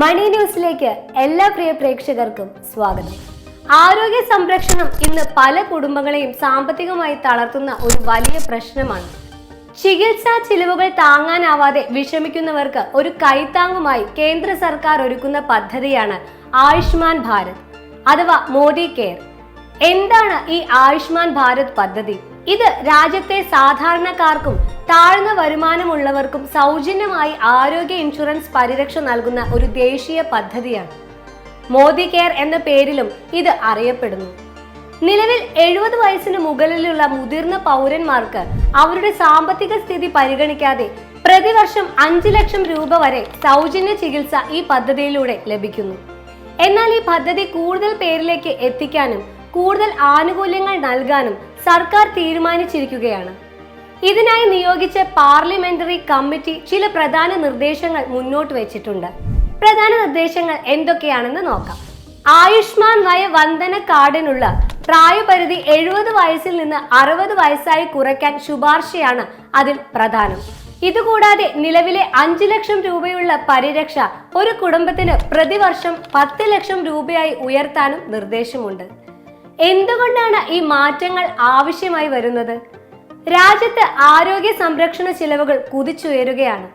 മണി ന്യൂസിലേക്ക് എല്ലാ പ്രിയ പ്രേക്ഷകർക്കും സ്വാഗതം. ആരോഗ്യ സംരക്ഷണം ഇന്ന് പല കുടുംബങ്ങളെയും സാമ്പത്തികമായി തളർത്തുന്ന ഒരു വലിയ പ്രശ്നമാണ്. ചികിത്സാ ചിലവുകൾ താങ്ങാനാവാതെ വിഷമിക്കുന്നവർക്ക് ഒരു കൈത്താങ്ങുമായി കേന്ദ്ര സർക്കാർ ഒരുക്കുന്ന പദ്ധതിയാണ് ആയുഷ്മാൻ ഭാരത് അഥവാ മോദി കെയർ. എന്താണ് ഈ ആയുഷ്മാൻ ഭാരത് പദ്ധതി? ഇത് രാജ്യത്തെ സാധാരണക്കാർക്കും താഴ്ന്ന വരുമാനമുള്ളവർക്കും സൗജന്യമായി ആരോഗ്യ ഇൻഷുറൻസ് പരിരക്ഷ നൽകുന്ന ഒരു ദേശീയ പദ്ധതിയാണ്. മോദി കെയർ എന്ന പേരിലും ഇത് അറിയപ്പെടുന്നു. നിലവിൽ എഴുപത് വയസ്സിന് മുകളിലുള്ള മുതിർന്ന പൗരന്മാർക്ക് അവരുടെ സാമ്പത്തിക സ്ഥിതി പരിഗണിക്കാതെ പ്രതിവർഷം അഞ്ച് ലക്ഷം രൂപ വരെ സൗജന്യ ചികിത്സ ഈ പദ്ധതിയിലൂടെ ലഭിക്കുന്നു. എന്നാൽ ഈ പദ്ധതി കൂടുതൽ പേരിലേക്ക് എത്തിക്കാനും കൂടുതൽ ആനുകൂല്യങ്ങൾ നൽകാനും സർക്കാർ തീരുമാനിച്ചിരിക്കുകയാണ്. ഇതിനായി നിയോഗിച്ച പാർലമെന്ററി കമ്മിറ്റി ചില പ്രധാന നിർദ്ദേശങ്ങൾ മുന്നോട്ട് വെച്ചിട്ടുണ്ട്. പ്രധാന നിർദ്ദേശങ്ങൾ എന്തൊക്കെയാണെന്ന് നോക്കാം. ആയുഷ്മാൻ വയ വന്ദന കാർഡിനുള്ള പ്രായപരിധി എഴുപത് വയസ്സിൽ നിന്ന് അറുപത് വയസ്സായി കുറയ്ക്കാൻ ശുപാർശയാണ് അതിൽ പ്രധാനം. ഇതുകൂടാതെ നിലവിലെ അഞ്ചു ലക്ഷം രൂപയുള്ള പരിരക്ഷ ഒരു കുടുംബത്തിന് പ്രതിവർഷം പത്ത് ലക്ഷം രൂപയായി ഉയർത്താനും നിർദ്ദേശമുണ്ട്. എന്തുകൊണ്ടാണ് ഈ മാറ്റങ്ങൾ ആവശ്യമായി വരുന്നത്? രാജ്യത്ത് ആരോഗ്യ സംരക്ഷണ ചിലവുകൾ കുതിച്ചുയരുകയാണ്.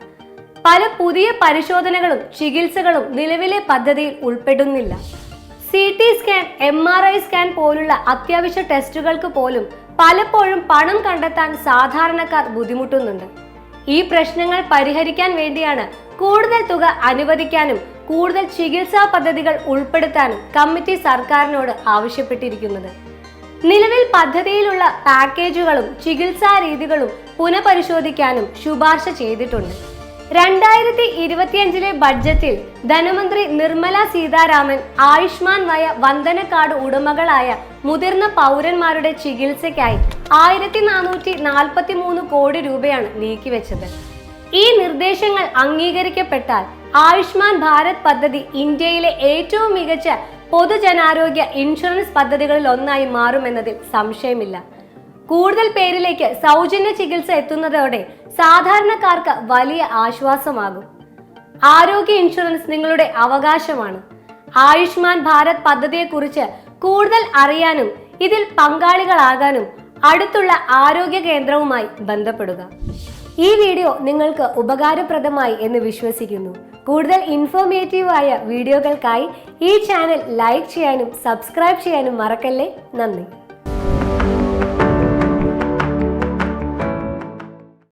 പല പുതിയ പരിശോധനകളും ചികിത്സകളും നിലവിലെ പദ്ധതിയിൽ ഉൾപ്പെടുന്നില്ല. C T scan M R I scan പോലുള്ള അത്യാവശ്യ ടെസ്റ്റുകൾക്ക് പോലും പലപ്പോഴും പണം കണ്ടെത്താൻ സാധാരണക്കാർ ബുദ്ധിമുട്ടുന്നുണ്ട്. ഈ പ്രശ്നങ്ങൾ പരിഹരിക്കാൻ വേണ്ടിയാണ് കൂടുതൽ തുക അനുവദിക്കാനും കൂടുതൽ ചികിത്സാ പദ്ധതികൾ ഉൾപ്പെടുത്താനും കമ്മിറ്റി സർക്കാരിനോട് ആവശ്യപ്പെട്ടിരിക്കുന്നത്. നിലവിൽ പദ്ധതിയിലുള്ള പാക്കേജുകളും ചികിത്സാ രീതികളും പുനഃപരിശോധിക്കാനും ശുപാർശ ചെയ്തിട്ടുണ്ട്. രണ്ടായിരത്തി ഇരുപത്തിയഞ്ചിലെ ബഡ്ജറ്റിൽ ധനമന്ത്രി നിർമ്മല സീതാരാമൻ ആയുഷ്മാൻ വയ വന്ദന കാർഡ് ഉടമകളായ മുതിർന്ന പൗരന്മാരുടെ ചികിത്സയ്ക്കായി ആയിരത്തി നാനൂറ്റി നാൽപ്പത്തി മൂന്ന് കോടി രൂപയാണ് നീക്കിവെച്ചത്. ഈ നിർദ്ദേശങ്ങൾ അംഗീകരിക്കപ്പെട്ടാൽ ആയുഷ്മാൻ ഭാരത് പദ്ധതി ഇന്ത്യയിലെ ഏറ്റവും മികച്ച പൊതുജനാരോഗ്യ ഇൻഷുറൻസ് പദ്ധതികളിൽ ഒന്നായി മാറുമെന്നതിൽ സംശയമില്ല. കൂടുതൽ പേരിലേക്ക് സൗജന്യ ചികിത്സ എത്തുന്നതോടെ സാധാരണക്കാർക്ക് വലിയ ആശ്വാസമാകും. ആരോഗ്യ ഇൻഷുറൻസ് നിങ്ങളുടെ അവകാശമാണ്. ആയുഷ്മാൻ ഭാരത് പദ്ധതിയെക്കുറിച്ച് കൂടുതൽ അറിയാനും ഇതിൽ പങ്കാളികളാകാനും അടുത്തുള്ള ആരോഗ്യ കേന്ദ്രവുമായി ബന്ധപ്പെടുക. ഈ വീഡിയോ നിങ്ങൾക്ക് ഉപകാരപ്രദമായി എന്ന് വിശ്വസിക്കുന്നു. കൂടുതൽ ഇൻഫോർമേറ്റീവ് ആയ വീഡിയോകൾക്കായി ഈ ചാനൽ ലൈക്ക് ചെയ്യാനും സബ്സ്ക്രൈബ് ചെയ്യാനും മറക്കല്ലേ? നന്ദി.